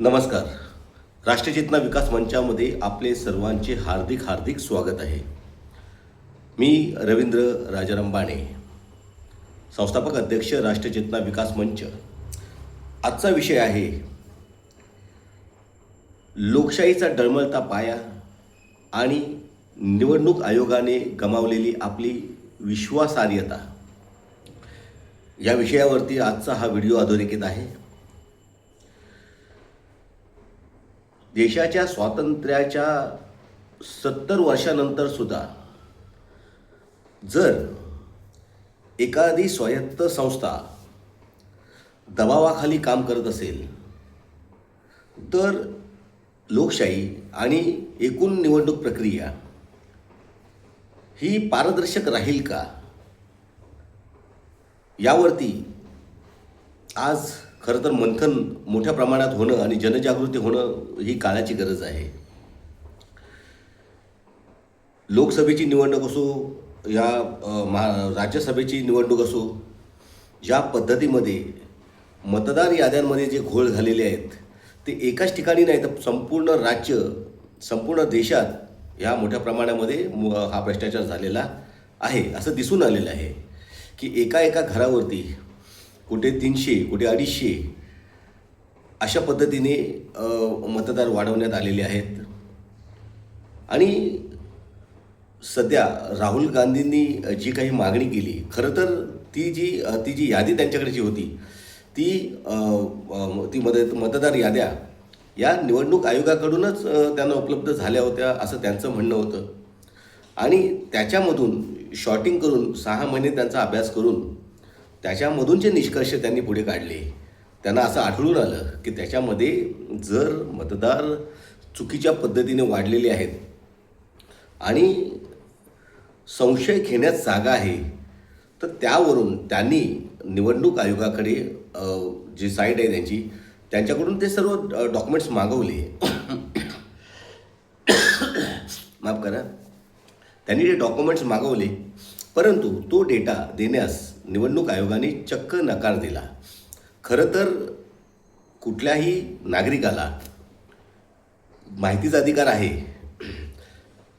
नमस्कार. राष्ट्रीय चेतना विकास मंचामध्ये आपले सर्वांचे हार्दिक हार्दिक स्वागत आहे. मी रवींद्र राजाराम बाणे संस्थापक अध्यक्ष राष्ट्रीय चेतना विकास मंच. आजचा विषय आहे लोकशाहीचा डळमळता पाया आणि निवडणूक आयोगाने गमावलेली आपली विश्वासार्हता. या विषयावरती आजचा हा व्हिडिओ अधोरेखित आहे. देशाच्या स्वातंत्र्याच्या सत्तर वर्षानंतर सुद्धा जर एखादी स्वायत्त संस्था दबावाखाली काम करत असेल तर लोकशाही आणि एकूण निवडणूक प्रक्रिया ही पारदर्शक राहील का? यावरती आज खरं तर मंथन मोठ्या प्रमाणात होणं आणि जनजागृती होणं ही काळाची गरज आहे. लोकसभेची निवडणूक असो या महा राज्यसभेची निवडणूक असो ज्या पद्धतीमध्ये मतदार याद्यांमध्ये जे घोळ झालेले आहेत ते एकाच ठिकाणी नाही तर संपूर्ण राज्य संपूर्ण देशात ह्या मोठ्या प्रमाणामध्ये हा भ्रष्टाचार झालेला आहे. असं दिसून आलेलं आहे की एका एका घरावरती कुठे तीनशे कुठे अडीचशे अशा पद्धतीने मतदार वाढवण्यात आलेले आहेत. आणि सध्या राहुल गांधींनी जी काही मागणी केली खरं तर ती जी ती जी यादी त्यांच्याकडे जी होती ती ती मद मतदार याद्या या निवडणूक आयोगाकडूनच त्यांना उपलब्ध झाल्या होत्या असं त्यांचं म्हणणं होतं. आणि त्याच्यामधून शॉर्टिंग करून सहा महिने त्यांचा अभ्यास करून त्याच्यामधून जे निष्कर्ष त्यांनी पुढे काढले त्यांना असं आढळून आलं की त्याच्यामध्ये जर मतदार चुकीच्या पद्धतीने वाढलेले आहेत आणि संशय घेण्यास जागा आहे तर त्यावरून त्यांनी निवडणूक आयोगाकडे जी साईट आहे त्यांची त्यांच्याकडून ते सर्व डॉक्युमेंट्स मागवले. माफ करा. त्यांनी ते डॉक्युमेंट्स मागवले परंतु तो डेटा देण्यास निवडणूक आयोगाने चक्क नकार दिला. खरं तर कुठल्याही नागरिकाला माहितीचा अधिकार आहे.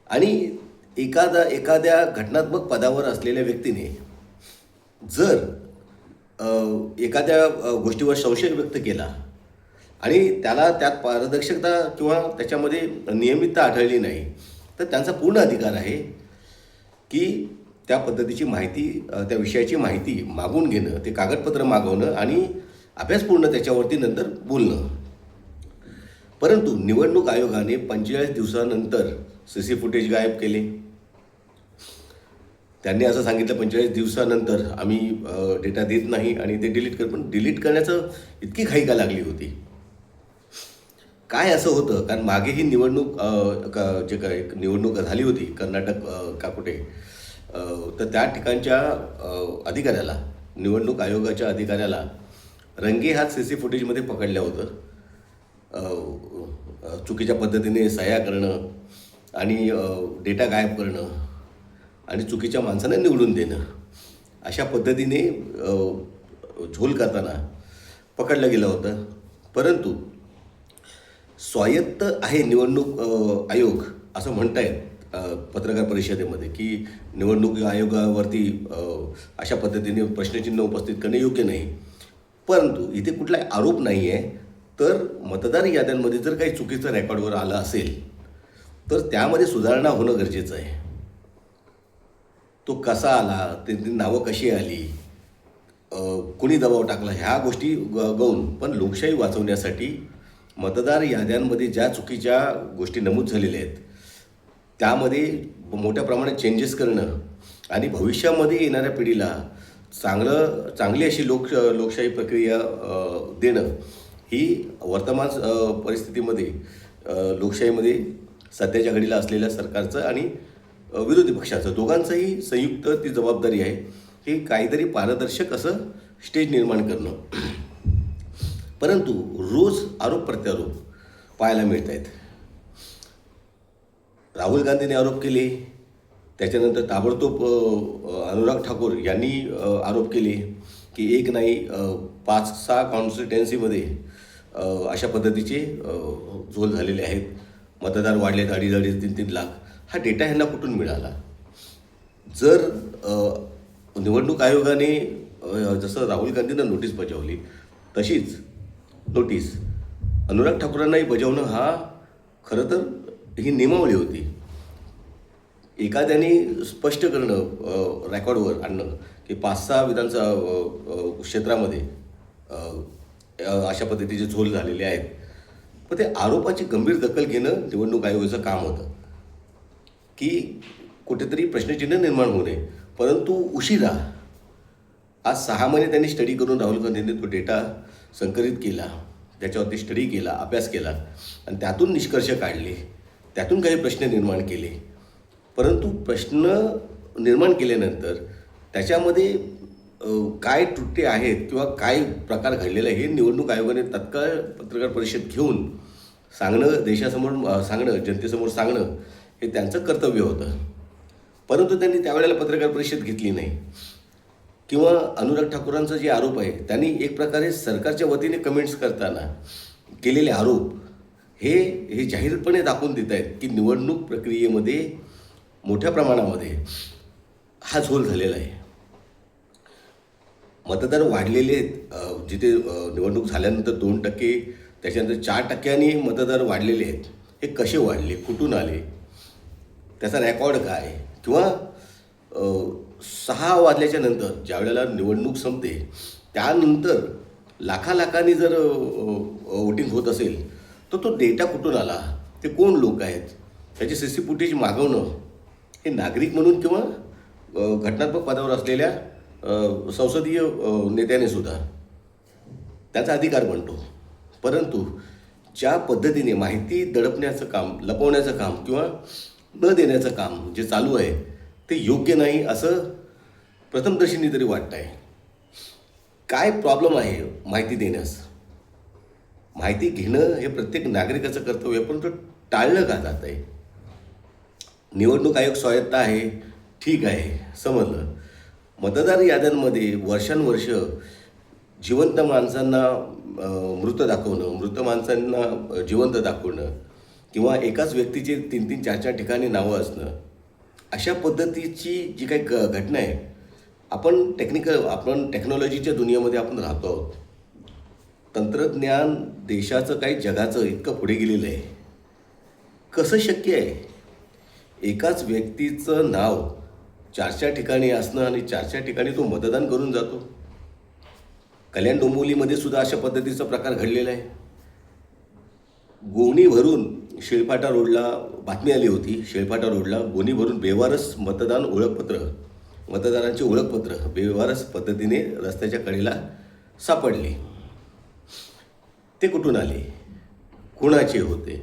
आणि एखादा एखाद्या घटनात्मक पदावर असलेल्या व्यक्तीने जर एखाद्या गोष्टीवर संशय व्यक्त केला आणि त्याला त्यात पारदर्शकता किंवा त्याच्यामध्ये नियमितता आढळली नाही तर त्यांचा पूर्ण अधिकार आहे की त्या पद्धतीची माहिती त्या विषयाची माहिती मागून घेणं ते कागदपत्र मागवणं आणि अभ्यासपूर्ण त्याच्यावरती नंतर बोलणं. परंतु निवडणूक आयोगाने पंचेचाळीस दिवसानंतर सी सी फुटेज गायब केले. त्यांनी असं सांगितलं पंचेचाळीस दिवसानंतर आम्ही डेटा देत नाही आणि ते डिलीट कर पण डिलीट करण्याचं इतकी घाई का लागली होती. काय असं होतं? कारण मागे ही निवडणूक जे काय एक निवडणूक झाली होती कर्नाटक का कुठे? तर त्या ठिकाणच्या अधिकाऱ्याला निवडणूक आयोगाच्या अधिकाऱ्याला रंगे हात सी सी फुटेजमध्ये पकडलं होतं. चुकीच्या पद्धतीने सह्या करणं आणि डेटा गायब करणं आणि चुकीच्या माणसांना निवडून देणं अशा पद्धतीने झोल करताना पकडलं गेलं होतं. परंतु स्वायत्त आहे निवडणूक आयोग असं म्हणता येईल. पत्रकार परिषदेमध्ये की निवडणूक आयोगावरती अशा पद्धतीने प्रश्नचिन्ह उपस्थित करणे योग्य नाही. परंतु इथे कुठलाही आरोप नाही आहे तर मतदार याद्यांमध्ये जर काही चुकीचं रेकॉर्डवर आलं असेल तर त्यामध्ये सुधारणा होणं गरजेचं आहे. तो कसा आला ते नावं कशी आली कुणी दबाव टाकला ह्या गोष्टी ग गौण. पण लोकशाही वाचवण्यासाठी मतदार याद्यांमध्ये ज्या चुकीच्या गोष्टी नमूद झालेल्या आहेत त्यामध्ये मोठ्या प्रमाणात चेंजेस करणं आणि भविष्यामध्ये येणाऱ्या पिढीला चांगलं चांगली अशी लोक लोकशाही प्रक्रिया देणं ही वर्तमान परिस्थितीमध्ये लोकशाहीमध्ये सध्याच्या घडीला असलेल्या सरकारचं आणि विरोधी पक्षाचं दोघांचंही संयुक्त ती जबाबदारी आहे हे काहीतरी पारदर्शक असं स्टेज निर्माण करणं. परंतु रोज आरोप प्रत्यारोप पाहायला मिळत आहेत राहुल गांधींनी आरोप केले. त्याच्यानंतर ताबडतोब अनुराग ठाकूर यांनी आरोप केले की एक नाही पाच सहा कॉन्स्टिट्युएन्सीमध्ये अशा पद्धतीचे झोल झालेले आहेत. मतदार वाढलेत अडीच अडीच तीन तीन लाख. हा डेटा ह्यांना कुठून मिळाला? जर निवडणूक आयोगाने जसं राहुल गांधींना नोटीस बजावली तशीच नोटीस अनुराग ठाकूरांनाही बजावणं हा खरं तर ही नियमावली होती. एखाद्याने स्पष्ट करणं रेकॉर्डवर आणणं की पाच सहा विधानसभा क्षेत्रामध्ये अशा पद्धतीचे झोल झालेले आहेत. पण ते आरोपाची गंभीर दखल घेणं निवडणूक आयोगाचं काम होतं. की कुठेतरी प्रश्नचिन्ह निर्माण होऊ नये. परंतु उशिरा आज सहा महिने त्यांनी स्टडी करून राहुल गांधींनी तो डेटा संकलित केला. त्याच्यावरती स्टडी केला अभ्यास केला. आणि त्यातून निष्कर्ष काढले. त्यातून काही प्रश्न निर्माण केले. परंतु प्रश्न निर्माण केल्यानंतर त्याच्यामध्ये काय त्रुटी आहेत किंवा काय प्रकार घडलेला आहे हे निवडणूक आयोगाने तत्काळ पत्रकार परिषद घेऊन सांगणं देशासमोर सांगणं जनतेसमोर सांगणं हे त्यांचं कर्तव्य होतं. परंतु त्यांनी त्यावेळेला पत्रकार परिषद घेतली नाही. किंवा अनुराग ठाकूरांचा जे आरोप आहे त्यांनी एक प्रकारे सरकारच्या वतीने कमेंट्स करताना केलेले आरोप हे हे जाहीरपणे दाखवून देत आहेत की निवडणूक प्रक्रियेमध्ये मोठ्या प्रमाणामध्ये हा झोल झालेला आहे. मतदार वाढलेले आहेत. जिथे निवडणूक झाल्यानंतर दोन टक्के त्याच्यानंतर चार टक्क्यांनी मतदार वाढलेले आहेत. हे कसे वाढले? कुठून आले? त्याचा रेकॉर्ड काय किंवा सहा वाजल्याच्या नंतर ज्या वेळेला निवडणूक संपते त्यानंतर लाखा लाखांनी जर वोटिंग होत असेल तर तो डेटा कुठून आला? ते कोण लोक आहेत? त्याची सी सी फुटेज मागवणं हे नागरिक म्हणून किंवा घटनात्मक पदावर असलेल्या संसदीय नेत्याने सुद्धा. त्याचा अधिकार बनतो. परंतु ज्या पद्धतीने माहिती दडपण्याचं काम लपवण्याचं काम किंवा न देण्याचं काम जे चालू आहे ते योग्य नाही असं प्रथमदर्शनी तरी वाटतं आहे काय प्रॉब्लेम आहे माहिती देण्यास? माहिती घेणं हे प्रत्येक नागरिकाचं कर्तव्य आहे, परंतु टाळलं का जात आहे? निवडणूक आयोग स्वायत्त आहे ठीक आहे समजलं. मतदार याद्यांमध्ये वर्षानुवर्ष जिवंत माणसांना मृत दाखवणं मृत माणसांना जिवंत दाखवणं किंवा एकाच व्यक्तीचे तीन तीन चार चार ठिकाणी नावं असणं अशा पद्धतीची जी काही घटना आहे आपण टेक्निकल आपण टेक्नॉलॉजीच्या दुनियेमध्ये आपण राहतो आहोत. तंत्रज्ञान देशाचं काही जगाचं इतकं पुढे गेलेलं आहे. कसं शक्य आहे? एकाच व्यक्तीचं नाव चार चार ठिकाणी असणं आणि चार चार ठिकाणी तो मतदान करून जातो. कल्याण डोंबिवलीमध्ये सुद्धा अशा पद्धतीचा प्रकार घडलेला आहे. गोणी भरून शेळपाटा रोडला बातमी आली होती शेळपाटा रोडला गोणी भरून बेवारस मतदान ओळखपत्र मतदारांचे ओळखपत्र बेवारस पद्धतीने रस्त्याच्या कडेला सापडले. ते कुठून आले? कुणाचे होते?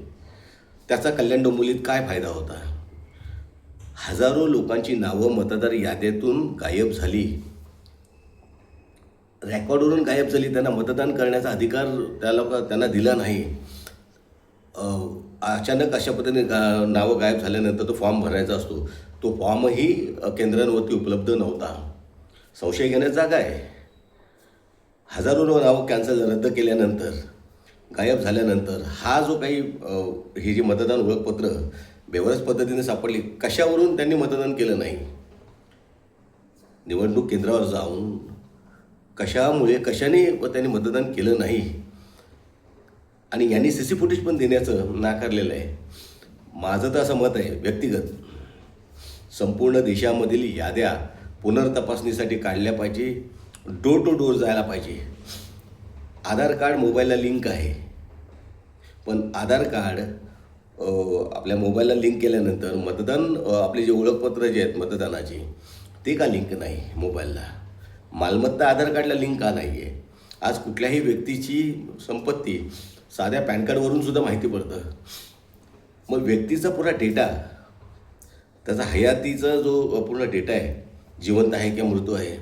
त्याचा कल्याण डोंबिवलीत काय फायदा होता? हजारो लोकांची नावं मतदार यादीतून गायब झाली. रेकॉर्डवरून गायब झाली. त्यांना मतदान करण्याचा अधिकार त्या लोक त्यांना दिला नाही. अचानक अशा पद्धतीने गा नावं गायब झाल्यानंतर तो फॉर्म भरायचा असतो. तो फॉर्मही केंद्रांवरती उपलब्ध नव्हता. संशय घेण्यात जागा आहे. हजारो नावं कॅन्सल रद्द केल्यानंतर गायब झाल्यानंतर हा जो काही हे जे मतदान ओळखपत्र बेवरस पद्धतीने सापडली कशावरून त्यांनी मतदान केलं नाही? निवडणूक केंद्रावर जाऊन कशामुळे कशाने व त्यांनी मतदान केलं नाही? आणि यांनी सी सी फुटेज पण देण्याचं नाकारलेलं आहे. माझं तर असं मत आहे व्यक्तिगत. संपूर्ण देशामधील याद्या पुनर्तपासणीसाठी काढल्या पाहिजे डोर टू डोर जायला पाहिजे. आधार कार्ड मोबाईलला लिंक आहे. पण आधार कार्ड आपल्या मोबाईलला लिंक केल्यानंतर मतदान आपले जे ओळखपत्र जे आहेत मतदानाची ते का लिंक नाही मोबाईलला? मालमत्ता आधार कार्डला लिंक का नाही आहे आज कुठल्याही व्यक्तीची संपत्ती साध्या पॅन कार्डवरून सुद्धा माहिती पडतं. मग व्यक्तीचा पुरा डेटा त्याचा हयातीचा जो पूर्ण डेटा आहे जिवंत आहे किंवा मृत्यू आहे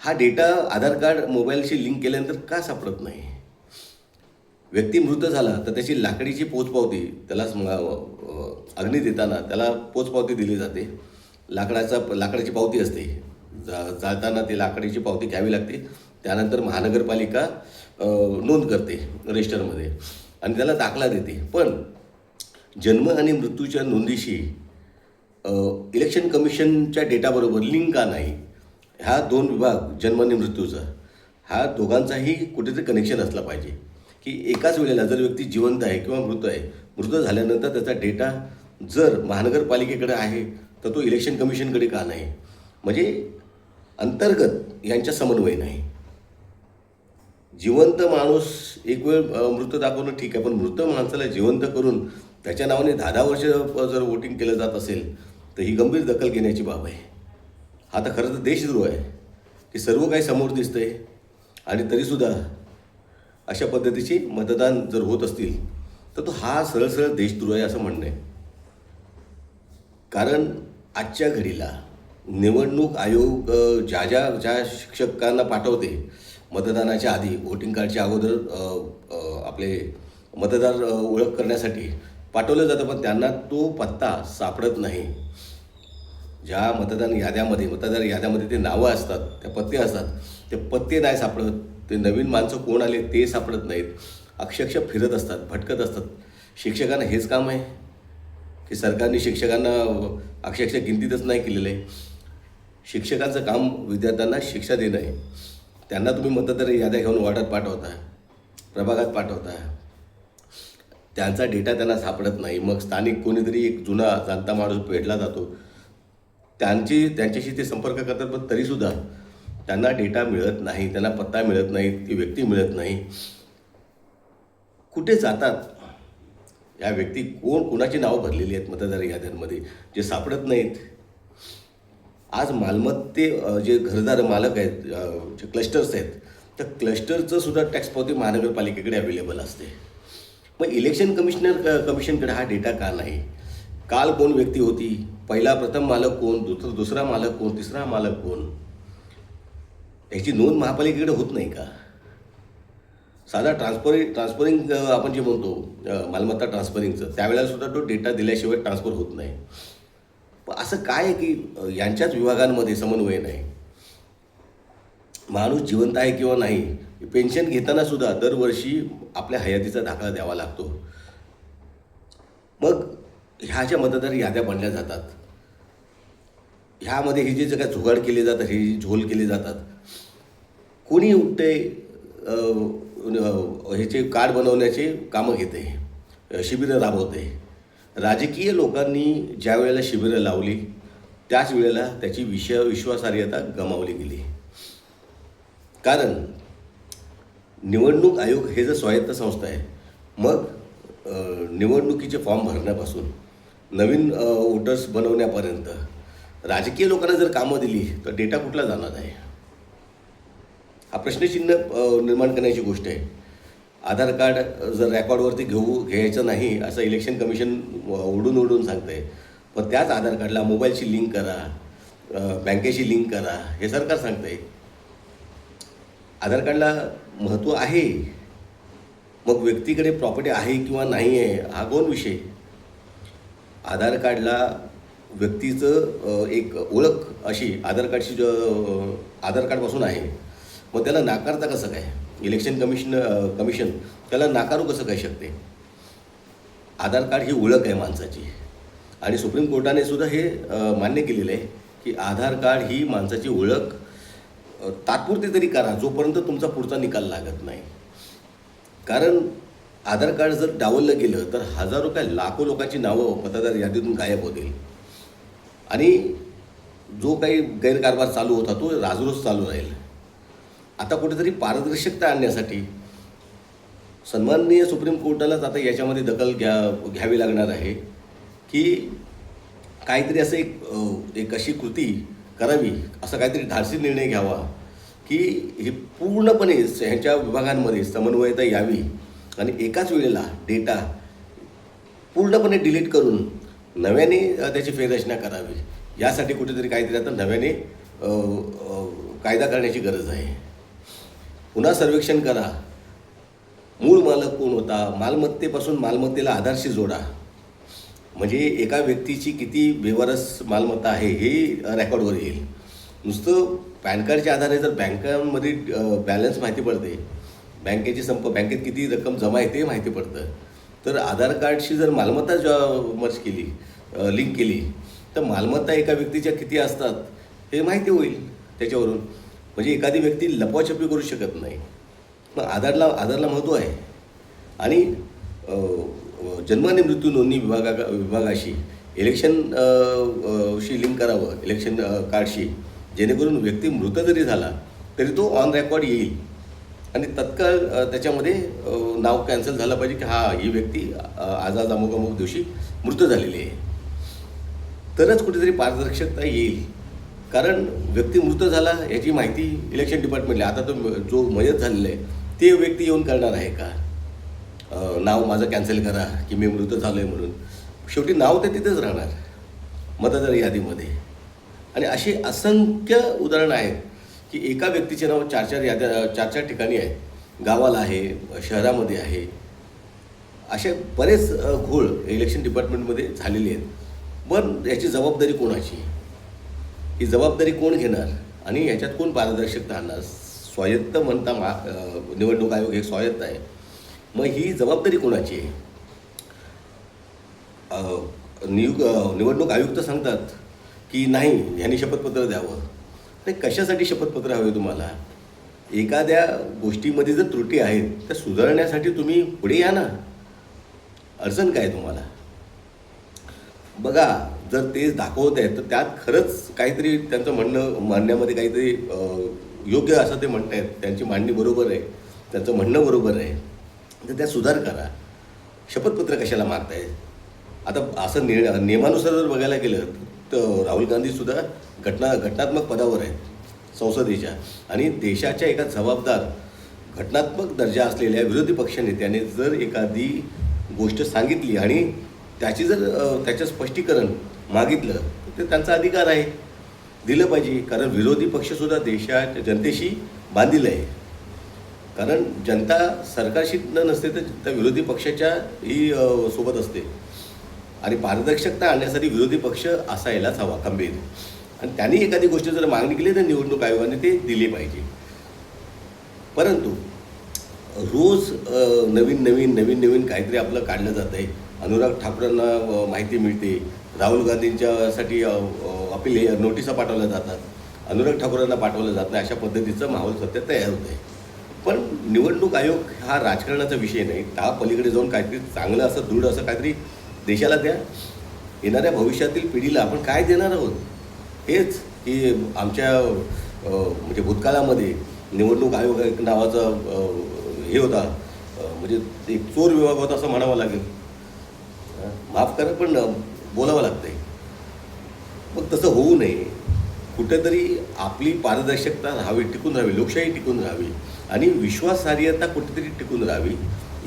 हा डेटा आधार कार्ड मोबाईलशी लिंक केल्यानंतर का सापडत नाही? व्यक्ती मृत झाला तर त्याची लाकडीची पोचपावती त्याला अग्नी देताना त्याला पोचपावती दिली जाते. लाकडाचा लाकडाची पावती असते. जा जाताना ती लाकडीची पावती घ्यावी लागते. त्यानंतर महानगरपालिका नोंद करते रजिस्टरमध्ये आणि त्याला दाखला देते. पण जन्म आणि मृत्यूच्या नोंदीशी इलेक्शन कमिशनच्या डेटाबरोबर लिंक का नाही ह्या दोन विभाग जन्म आणि मृत्यूचा हा दोघांचाही कुठेतरी कनेक्शन असला पाहिजे. की एकाच वेळेला जर व्यक्ती जिवंत आहे किंवा मृत आहे मृत झाल्यानंतर त्याचा डेटा जर महानगरपालिकेकडे आहे तर तो इलेक्शन कमिशनकडे का नाही? म्हणजे अंतर्गत यांच्या समन्वय नाही. जिवंत माणूस एक वेळ मृत दाखवणं ठीक आहे पण मृत माणसाला जिवंत करून त्याच्या नावाने दहा दहा वर्ष जर वोटिंग केलं जात असेल तर ही गंभीर दखल घेण्याची बाब आहे. हा तर खरं तर देशद्रोह आहे की सर्व काही समोर दिसतंय आणि तरीसुद्धा अशा पद्धतीचे मतदान जर होत असतील तर तो हा सरळ सरळ देशद्रोह आहे असं म्हणणं आहे. कारण आजच्या घडीला निवडणूक आयोग ज्या ज्या ज्या शिक्षकांना पाठवते मतदानाच्या आधी वोटिंग कार्डच्या अगोदर आपले मतदार ओळख करण्यासाठी पाठवलं जातं पण त्यांना तो पत्ता सापडत नाही. ज्या मतदान याद्यामध्ये मतदार याद्यामध्ये ते नावं असतात त्या पत्ते असतात ते पत्ते नाही सापडत. ते नवीन माणसं कोण आले ते सापडत नाहीत. अक्षरशः फिरत असतात भटकत असतात. शिक्षकांना हेच काम आहे? की सरकारने शिक्षकांना अक्षरशः गिनतीतच नाही केलेलं? आहे शिक्षकांचं काम विद्यार्थ्यांना शिक्षा देणं आहे. त्यांना तुम्ही मतदारी याद्या घेऊन वार्डात पाठवता प्रभागात पाठवता त्यांचा डेटा त्यांना सापडत नाही. मग स्थानिक कोणीतरी एक जुना जाणता माणूस भेटला जातो. त्यांची त्यांच्याशी ते संपर्क करतात पण तरीसुद्धा त्यांना डेटा मिळत नाही त्यांना पत्ता मिळत नाही ती व्यक्ती मिळत नाही. कुठे जातात? या व्यक्ती कोण कोणाची नावं भरलेली आहेत मतदार याद्यांमध्ये जे सापडत नाहीत? आज मालमत्ते जे घरदार मालक आहेत जे क्लस्टर्स आहेत तर क्लस्टरचं सुद्धा टॅक्स पावती महानगरपालिकेकडे अवेलेबल असते. मग इलेक्शन कमिशनर क- कमिशनकडे हा डेटा का नाही? काल कोण व्यक्ती होती? पहिला प्रथम मालक कोण? दुसरा दुसरा मालक कोण? तिसरा मालक कोण? ह्याची नोंद महापालिकेकडे होत नाही का? साधा ट्रान्सफर ट्रान्सफरिंग आपण जे म्हणतो मालमत्ता ट्रान्सफरिंगचं त्यावेळेला सुद्धा तो डेटा दिल्याशिवाय ट्रान्सफर होत नाही. पण असं काय आहे की यांच्याच विभागांमध्ये समन्वय नाही? माणूस जिवंत आहे किंवा नाही पेन्शन घेताना सुद्धा दरवर्षी आपल्या हयातीचा दाखला द्यावा लागतो. मग ह्या ज्या मतदार याद्या बनल्या जातात ह्यामध्ये हे जे जे काय जुगाड केले जातात हे झोल केले जातात कोणी उठते ह्याचे कार्ड बनवण्याचे कामं घेते शिबिरं राबवते. राजकीय लोकांनी ज्या वेळेला शिबिरं लावली त्याच वेळेला त्याची विषय विश्वासार्हता गमावली गेली. कारण निवडणूक आयोग हे जर स्वायत्त संस्था आहे मग निवडणुकीचे फॉर्म भरण्यापासून नवीन वोटर्स बनवण्यापर्यंत राजकीय लोकांना जर कामं दिली तर डेटा कुठला जाणार आहे? प्रश्नचिन्ह निर्माण करण्याची गोष्ट आहे. आधार कार्ड जर रेकॉर्डवरती घेऊ घ्यायचं नाही असं इलेक्शन कमिशन ओढून ओढून आहे पण त्याच आधार कार्डला मोबाईलशी लिंक करा बँकेशी लिंक करा हे सरकार सांगतंय. आधार कार्डला महत्त्व आहे. मग व्यक्तीकडे प्रॉपर्टी आहे किंवा नाही आहे हा कोण विषय? आधार कार्डला व्यक्तीचं एक ओळख अशी आधार कार्डशी ज- आधार कार्डपासून आहे. मग त्याला नाकारता कसं काय? इलेक्शन कमिशन कमिशन त्याला नाकारू कसं काय शकते? आधार कार्ड ही ओळख आहे माणसाची. आणि सुप्रीम कोर्टाने सुद्धा हे मान्य केलेलं आहे की आधार कार्ड ही माणसाची ओळख तात्पुरती तरी करा जोपर्यंत तुमचा पुढचा निकाल लागत नाही. कारण आधार कार्ड जर डावललं गेलं तर हजारो काय लाखो लोकांची नावं मतदार यादीतून गायब होतील. आणि जो काही गैरकारभार चालू होता तो राजरोज चालू राहील. आता कुठेतरी पारदर्शकता आणण्यासाठी सन्माननीय सुप्रीम कोर्टालाच आता याच्यामध्ये दखल घ्या घ्यावी लागणार आहे की काहीतरी असं एक एक अशी कृती करावी असा काहीतरी धाडसी निर्णय घ्यावा की हे पूर्णपणे ह्यांच्या विभागांमध्ये समन्वयता यावी आणि एकाच वेळेला डेटा पूर्णपणे डिलीट करून नव्याने त्याची फेररचना करावी. यासाठी कुठेतरी काहीतरी आता नव्याने कायदा करण्याची गरज आहे. पुन्हा सर्वेक्षण करा. मूळ मालक कोण होता? मालमत्तेपासून मालमत्तेला आधारशी जोडा. म्हणजे एका व्यक्तीची किती बेवारस मालमत्ता आहे हे रेकॉर्डवर येईल. नुसतं पॅन कार्डच्या आधारे जर बँकांमध्ये बॅलन्स माहिती पडते बँकेची संप बँकेत किती रक्कम जमा आहे ते माहिती पडतं. तर आधार कार्डशी जर मालमत्ता जॉ मर्ज केली लिंक केली तर मालमत्ता एका व्यक्तीच्या किती असतात हे माहिती होईल त्याच्यावरून. म्हणजे एखादी व्यक्ती लपवाछपी करू शकत नाही. मग आधारला आधारला महत्त्व आहे. आणि जन्म आणि मृत्यू नोंदणी विभागा विभागाशी इलेक्शन शी लिंक करावं इलेक्शन कार्डशी जेणेकरून व्यक्ती मृत जरी झाला तरी तो ऑन रेकॉर्ड येईल. आणि तत्काळ त्याच्यामध्ये नाव कॅन्सल झालं पाहिजे की हा ही व्यक्ती आज आज अमुक अमुक दिवशी मृत झालेली आहे. तरच कुठेतरी पारदर्शकता येईल. कारण व्यक्ती मृत झाला याची माहिती इलेक्शन डिपार्टमेंटला आता तो म- जो मयत झालेला आहे ते व्यक्ती येऊन करणार आहे का? नाव माझं कॅन्सल करा की मी मृत झालो आहे म्हणून. शेवटी नाव ते तिथेच राहणार मतदार यादीमध्ये. आणि अशी असंख्य उदाहरणं आहेत की एका व्यक्तीचे नाव चार चार याद्या चार चार ठिकाणी आहे. गावाला आहे शहरामध्ये आहे. असे बरेच घोळ इलेक्शन डिपार्टमेंटमध्ये झालेले आहेत. पण याची जबाबदारी कोणाची? ही जबाबदारी कोण घेणार आणि याच्यात कोण पारदर्शकता आणणार स्वायत्त म्हणता मा निवडणूक आयोग हे स्वायत्त आहे. मग ही जबाबदारी कोणाची आहे? अ, निवडणूक आयुक्त सांगतात की नाही यांनी शपथपत्र द्यावं. ते कशासाठी शपथपत्र हवे तुम्हाला? एखाद्या गोष्टीमध्ये जर त्रुटी आहेत त्या सुधारण्यासाठी तुम्ही पुढे या ना. अडचण काय तुम्हाला? बघा जर ते दाखवत आहेत तर त्यात खरंच काहीतरी त्यांचं म्हणणं मांडण्यामध्ये काहीतरी योग्य असं ते म्हणत आहेत त्यांची मांडणी बरोबर आहे. त्यांचं म्हणणं बरोबर आहे. तर त्या सुधार करा. शपथपत्र कशाला मागतायत आता असं नि नियमानुसार जर बघायला गेलं तर राहुल गांधीसुद्धा घटना घटनात्मक पदावर आहेत संसदेच्या. आणि देशाच्या एका जबाबदार घटनात्मक दर्जा असलेल्या विरोधी पक्षनेत्याने जर एखादी गोष्ट सांगितली आणि त्याची जर त्याचं स्पष्टीकरण मागितलं तर ते त्यांचा अधिकार आहे. दिलं पाहिजे कारण विरोधी पक्षसुद्धा देशात जनतेशी बांधील आहे कारण जनता सरकारशी न नसते तर त्या विरोधी पक्षाच्या ही सोबत असते. आणि पारदर्शकता आणण्यासाठी विरोधी पक्ष असायलाच हवा खंबीर. आणि त्यांनी एखादी गोष्ट जर मागणी केली तर निवडणूक आयोगाने ते दिली पाहिजे. परंतु रोज नवीन नवीन नवीन नवीन काहीतरी आपलं काढलं जातं आहे अनुराग ठाकूरांना माहिती मिळते. राहुल गांधींच्यासाठी अपील हे नोटिसा पाठवल्या जातात. अनुराग ठाकूरांना पाठवलं जात नाही अशा पद्धतीचं माहोल सध्या तयार होत आहे पण निवडणूक आयोग हा राजकारणाचा विषय नाही. त्या पलीकडे जाऊन काहीतरी चांगलं असं दृढ असं काहीतरी देशाला द्या. येणाऱ्या भविष्यातील पिढीला आपण काय देणार आहोत? हेच की आमच्या म्हणजे भूतकाळामध्ये निवडणूक आयोग एक नावाचा हे होता. म्हणजे एक चोर विभाग होता असं म्हणावं लागेल. माफ करा पण बोलावं बोलावं लागतंय. मग तसं होऊ नये. कुठेतरी आपली पारदर्शकता राहावी टिकून राहावी लोकशाही टिकून राहावी आणि विश्वासार्हता कुठेतरी टिकून राहावी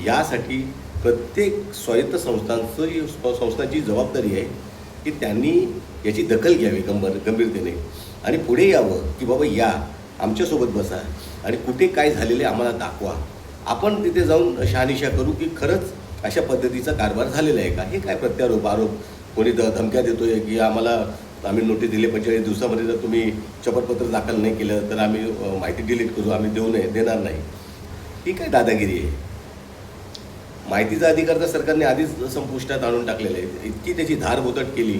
यासाठी प्रत्येक स्वायत्त संस्थांचं संस्थांची जबाबदारी आहे की त्यांनी याची दखल घ्यावी गंभीर गंभीरतेने. आणि पुढे यावं की बाबा या आमच्यासोबत बसा आणि कुठे काय झालेले आम्हाला दाखवा. आपण तिथे जाऊन शहानिशा करू की खरंच अशा पद्धतीचा कारभार झालेला आहे का? हे काय प्रत्यारोप आरोप कोणी ध धमक्या देतोय की आम्हाला आम्ही नोटीस दिली पंचेचाळीस दिवसामध्ये जर तुम्ही शपथपत्र दाखल नाही केलं तर आम्ही माहिती डिलीट करू आम्ही देऊ नये देणार नाही. ही काय दादागिरी आहे? माहितीचा अधिकार तर सरकारने आधीच संपुष्टात आणून टाकलेला आहे इतकी त्याची धारबोतट केली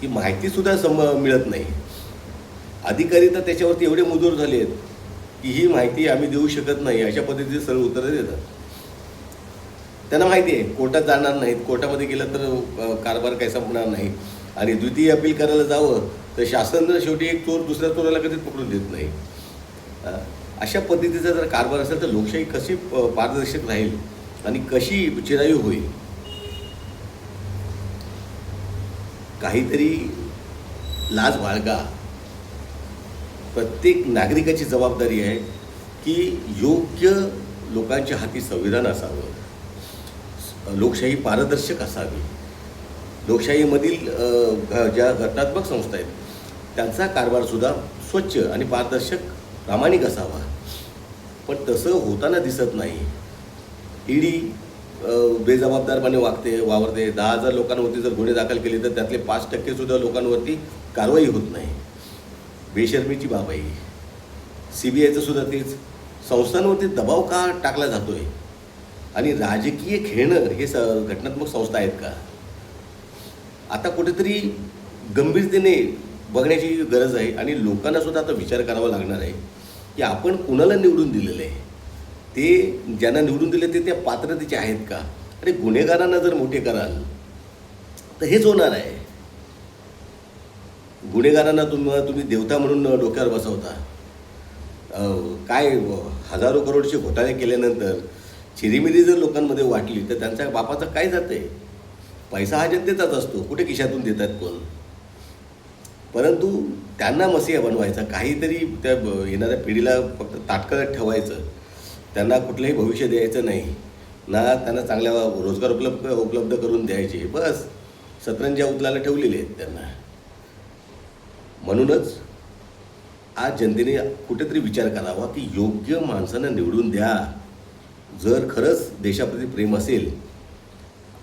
की माहितीसुद्धा सम मिळत नाही. अधिकारी तर त्याच्यावरती एवढे मजूर झाले आहेत की ही माहिती आम्ही देऊ शकत नाही अशा पद्धतीचे सरळ उत्तरं देतात. त्यांना माहिती आहे कोर्टात जाणार नाहीत कोर्टामध्ये गेलं तर कारभार काही संपणार नाही. आणि द्वितीय अपील करायला जावं तर शासन शेवटी एक चोर दुसऱ्या चोराला कधीच पकडून देत नाही. अशा पद्धतीचा जर कारभार असेल तर लोकशाही कशी प- पारदर्शक राहील आणि कशी चिरायू होईल? काहीतरी लाज बाळगा. प्रत्येक नागरिकाची जबाबदारी आहे की योग्य लोकांच्या हाती संविधान असावं. लोकशाही पारदर्शक असावी. लोकशाहीमधील घ- ज्या घटनात्मक संस्था आहेत त्यांचा कारभारसुद्धा स्वच्छ आणि पारदर्शक प्रामाणिक असावा. पण तसं होताना दिसत नाही. ईडी बेजबाबदारपणे वागते वावरते. दहा हजार लोकांवरती जर गुन्हे दाखल केले तर त्यातले पाच टक्केसुद्धा लोकांवरती कारवाई होत नाही. बेशर्मीची बाब आहे सी बी आयचं सुद्धा तेच. संस्थांवरती दबाव का टाकला जातो आहे आणि राजकीय खेळणं हे स घटनात्मक संस्था आहेत का? आता कुठेतरी गंभीरतेने बघण्याची गरज आहे आणि लोकांना सुद्धा आता विचार करावा लागणार आहे की आपण कुणाला निवडून दिलेलं आहे ते ज्यांना निवडून दिले ते त्या पात्रतेचे आहेत का? आणि गुन्हेगारांना जर मोठे कराल तर हेच होणार आहे. गुन्हेगारांना तुम्ही तुम्ही देवता म्हणून डोक्यावर बसवता. काय हजारो करोडचे घोटाळे केल्यानंतर चिरीमिरी जर लोकांमध्ये वाटली तर त्यांच्या बापाचं काय जाते पैसा हा जनतेचाच असतो. कुठे खिशातून देतात कोण? परंतु त्यांना मसिया बनवायचा काहीतरी त्या ब- येणाऱ्या पिढीला फक्त ताटकळत ठेवायचं. त्यांना कुठलंही भविष्य द्यायचं नाही. ना त्यांना चांगल्या रोजगार उपलब्ध उपलब्ध करून द्यायचे. बस. सतरंजा उचलायला ठेवलेले आहेत त्यांना. म्हणूनच आज जनतेने कुठेतरी विचार करावा की योग्य माणसांना निवडून द्या. जर खरंच देशाप्रती प्रेम असेल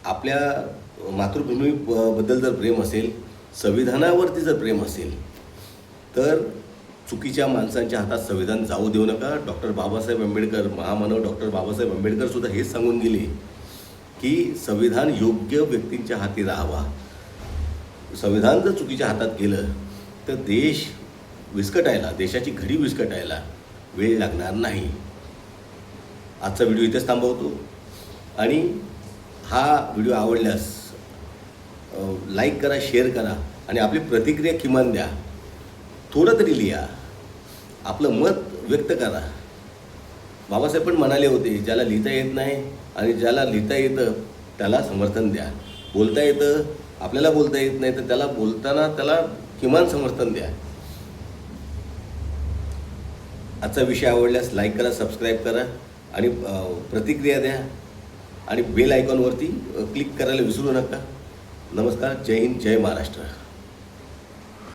आपल्या मातृभूमी ब- बद्दल जर प्रेम असेल संविधानावरती जर प्रेम असेल तर चुकीच्या माणसांच्या हातात संविधान जाऊ देऊ नका. डॉक्टर बाबासाहेब आंबेडकर महामानव डॉक्टर बाबासाहेब आंबेडकरसुद्धा हेच सांगून गेले की संविधान योग्य व्यक्तींच्या हाती राहावा. संविधान जर चुकीच्या हातात गेलं तर देश विस्कटायला देशाची घडी विस्कटायला वेळ लागणार नाही. आजचा व्हिडिओ इथेच थांबवतो. आणि हा व्हिडिओ आवडल्यास लाईक करा शेअर करा आणि आपली प्रतिक्रिया किमान द्या. थोडं तरी लिहा. आपलं मत व्यक्त करा. बाबासाहेब पण म्हणाले होते ज्याला लिहिता येत नाही आणि ज्याला लिहिता येतं त्याला समर्थन द्या. बोलता येतं आपल्याला बोलता येत नाही तर त्याला बोलताना त्याला किमान समर्थन द्या. आजचा विषय आवडल्यास लाईक करा सबस्क्राईब करा. आणि प्रतिक्रिया द्या. आणि बेल आयकॉनवरती क्लिक करायला विसरू नका. नमस्कार. जय हिंद. जय महाराष्ट्र.